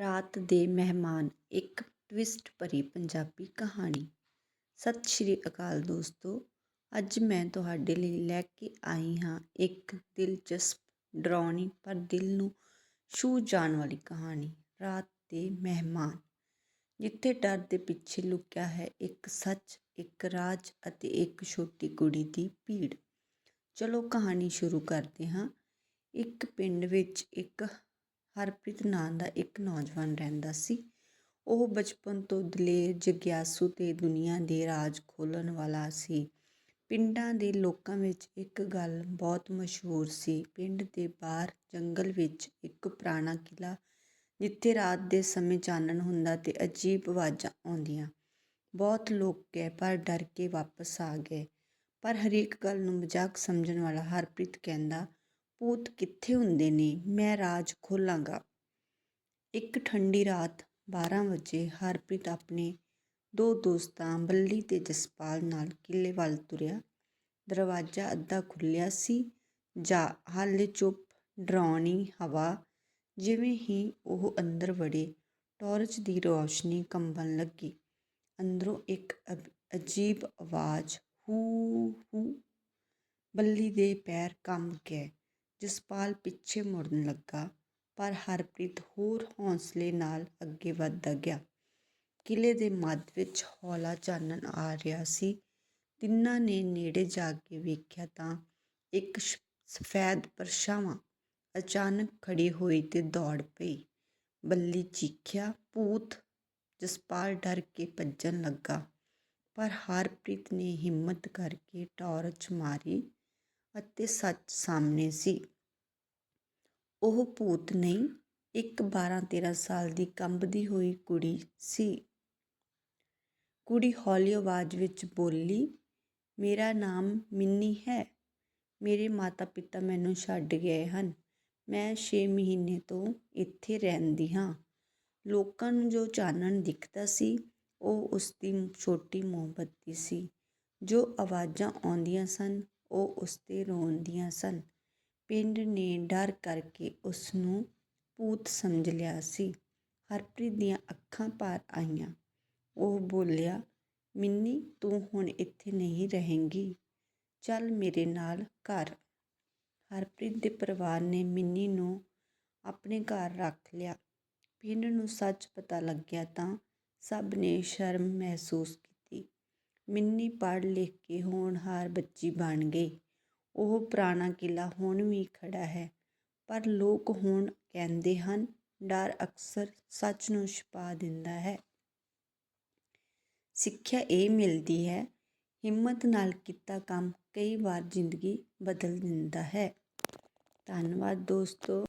ਰਾਤ ਦੇ ਮਹਿਮਾਨ, ਇੱਕ ਟਵਿਸਟ ਭਰੀ ਪੰਜਾਬੀ ਕਹਾਣੀ। ਸਤਿ ਸ਼੍ਰੀ ਅਕਾਲ ਦੋਸਤੋ, ਅੱਜ ਮੈਂ ਤੁਹਾਡੇ ਲਈ ਲੈ ਕੇ ਆਈ ਹਾਂ ਇੱਕ ਦਿਲਚਸਪ ਡਰਾਉਣੀ ਪਰ ਦਿਲ ਨੂੰ ਛੂਹ ਜਾਣ ਵਾਲੀ ਕਹਾਣੀ, ਰਾਤ ਦੇ ਮਹਿਮਾਨ। ਜਿੱਥੇ ਡਰ ਦੇ ਪਿੱਛੇ ਲੁਕਿਆ ਹੈ ਇੱਕ ਸੱਚ, ਇੱਕ ਰਾਜ ਅਤੇ ਇੱਕ ਛੋਟੀ ਕੁੜੀ ਦੀ ਭੀੜ। ਚਲੋ ਕਹਾਣੀ ਸ਼ੁਰੂ ਕਰਦੇ ਹਾਂ। ਇੱਕ ਪਿੰਡ ਵਿੱਚ ਇੱਕ ਹਰਪ੍ਰੀਤ ਨਾਂ ਦਾ ਇੱਕ ਨੌਜਵਾਨ ਰਹਿੰਦਾ ਸੀ। ਉਹ ਬਚਪਨ ਤੋਂ ਦਲੇਰ, ਜਗਿਆਸੂ ਤੇ ਦੁਨੀਆ ਦੇ ਰਾਜ ਖੋਲ੍ਹਣ ਵਾਲਾ ਸੀ। ਪਿੰਡਾਂ ਦੇ ਲੋਕਾਂ ਵਿੱਚ ਇੱਕ ਗੱਲ ਬਹੁਤ ਮਸ਼ਹੂਰ ਸੀ। ਪਿੰਡ ਦੇ ਬਾਹਰ ਜੰਗਲ ਵਿੱਚ ਇੱਕ ਪੁਰਾਣਾ ਕਿਲ੍ਹਾ, ਜਿੱਥੇ ਰਾਤ ਦੇ ਸਮੇਂ ਚਾਨਣ ਹੁੰਦਾ ਤੇ ਅਜੀਬ ਆਵਾਜ਼ਾਂ ਆਉਂਦੀਆਂ। ਬਹੁਤ ਲੋਕ ਗਏ, ਪਰ ਡਰ ਕੇ ਵਾਪਸ ਆ ਗਏ। ਪਰ ਹਰੇਕ ਗੱਲ ਨੂੰ ਮਜ਼ਾਕ ਸਮਝਣ ਵਾਲਾ ਹਰਪ੍ਰੀਤ ਕਹਿੰਦਾ ਭੂਤ ਕਿੱਥੇ ਹੁੰਦੇ ਨੇ? ਮੈਂ ਰਾਜ ਖੋਲਾਂਗਾ। ਇੱਕ ਠੰਡੀ ਰਾਤ 12 ਵਜੇ ਹਰਪ੍ਰੀਤ ਆਪਣੇ ਦੋ ਦੋਸਤਾਂ ਬੱਲੀ ਤੇ ਜਸਪਾਲ ਨਾਲ ਕਿਲੇ ਵੱਲ ਤੁਰਿਆ। ਦਰਵਾਜ਼ਾ ਅੱਧਾ ਖੁੱਲਿਆ ਸੀ। ਜਾਂ, ਹਾਲੇ ਚੁੱਪ, ਡਰਾਉਣੀ ਹਵਾ। ਜਿਵੇਂ ਹੀ ਉਹ ਅੰਦਰ ਵੜੇ, ਟਾਰਚ ਦੀ ਰੌਸ਼ਨੀ ਕੰਬਣ ਲੱਗੀ। ਅੰਦਰੋਂ ਇੱਕ ਅਜੀਬ ਆਵਾਜ਼, ਹੂ ਹੂ। ਬੱਲੀ ਦੇ ਪੈਰ ਕੰਬ ਗਏ। ਜਸਪਾਲ ਪਿੱਛੇ ਮੁੜਨ ਲੱਗਾ, ਪਰ ਹਰਪ੍ਰੀਤ ਹੋਰ ਹੌਸਲੇ ਨਾਲ ਅੱਗੇ ਵੱਧਦਾ ਗਿਆ। ਕਿਲੇ ਦੇ ਮੱਧ ਵਿੱਚ ਹੌਲਾ ਚਾਨਣ ਆ ਰਿਹਾ ਸੀ। ਤਿੰਨਾਂ ਨੇ ਨੇੜੇ ਜਾ ਕੇ ਵੇਖਿਆ ਤਾਂ ਇੱਕ ਸਫੈਦ ਪਰਛਾਵਾਂ ਅਚਾਨਕ ਖੜੀ ਹੋਈ ਤੇ ਦੌੜ ਪਈ। ਬੱਲੀ ਚੀਖਿਆ, ਭੂਤ! ਜਸਪਾਲ ਡਰ ਕੇ ਭੱਜਣ ਲੱਗਾ, ਪਰ ਹਰਪ੍ਰੀਤ ਨੇ ਹਿੰਮਤ ਕਰਕੇ ਟਾਰਚ ਮਾਰੀ। ਅਤੇ ਸੱਚ ਸਾਹਮਣੇ ਸੀ। ਉਹ ਭੂਤ ਨਹੀਂ, ਇੱਕ 12-13 ਸਾਲ ਦੀ ਕੰਬਦੀ ਹੋਈ ਕੁੜੀ ਸੀ। ਕੁੜੀ ਹੌਲੀ ਆਵਾਜ਼ ਵਿੱਚ ਬੋਲੀ, ਮੇਰਾ ਨਾਮ ਮਿੰਨੀ ਹੈ। ਮੇਰੇ ਮਾਤਾ-ਪਿਤਾ ਮੈਨੂੰ ਛੱਡ ਗਏ ਹਨ। ਮੈਂ 6 ਮਹੀਨੇ ਤੋਂ ਇੱਥੇ ਰਹਿੰਦੀ ਹਾਂ। ਲੋਕਾਂ ਨੂੰ ਜੋ ਚਾਨਣ ਦਿਖਦਾ ਸੀ, ਉਹ ਉਸ ਦੀ ਛੋਟੀ ਮੋਮਬੱਤੀ ਸੀ। ਜੋ ਆਵਾਜ਼ਾਂ ਆਉਂਦੀਆਂ ਸਨ ਉਹ ਉਸ ਤੇ ਰੋਂਦੀਆਂ ਸਨ। ਪਿੰਡ ਨੇ ਡਰ ਕਰਕੇ ਉਸ ਨੂੰ ਭੂਤ ਸਮਝ ਲਿਆ ਸੀ। ਹਰਪ੍ਰੀਤ ਦੀਆਂ ਅੱਖਾਂ ਭਰ ਆਈਆਂ। ਉਹ ਬੋਲਿਆ, ਮਿੰਨੀ, ਤੂੰ ਹੁਣ ਇੱਥੇ ਨਹੀਂ ਰਹੇਂਗੀ। ਚੱਲ ਮੇਰੇ ਨਾਲ ਘਰ। ਹਰਪ੍ਰੀਤ ਦੇ ਪਰਿਵਾਰ ਨੇ ਮਿੰਨੀ ਨੂੰ ਆਪਣੇ ਘਰ ਰੱਖ ਲਿਆ। ਪਿੰਡ ਨੂੰ ਸੱਚ ਪਤਾ ਲੱਗਿਆ ਤਾਂ ਸਭ ਨੇ ਸ਼ਰਮ ਮਹਿਸੂਸ ਕੀਤੀ ਮਿੰਨੀ ਪੜ੍ਹ ਲਿਖ ਕੇ ਹੋਣਹਾਰ ਬੱਚੀ ਬਣ ਗਈ। ਉਹ ਪੁਰਾਣਾ ਕਿਲਾ ਹੁਣ ਵੀ ਖੜਾ ਹੈ, ਪਰ ਲੋਕ ਹੁਣ ਕਹਿੰਦੇ ਹਨ, ਡਰ ਅਕਸਰ ਸੱਚ ਨੂੰ ਛੁਪਾ ਦਿੰਦਾ ਹੈ। ਸਿੱਖਿਆ ਇਹ ਮਿਲਦੀ ਹੈ, ਹਿੰਮਤ ਨਾਲ ਕੀਤਾ ਕੰਮ ਕਈ ਵਾਰ ਜ਼ਿੰਦਗੀ ਬਦਲ ਦਿੰਦਾ ਹੈ। ਧੰਨਵਾਦ ਦੋਸਤੋ।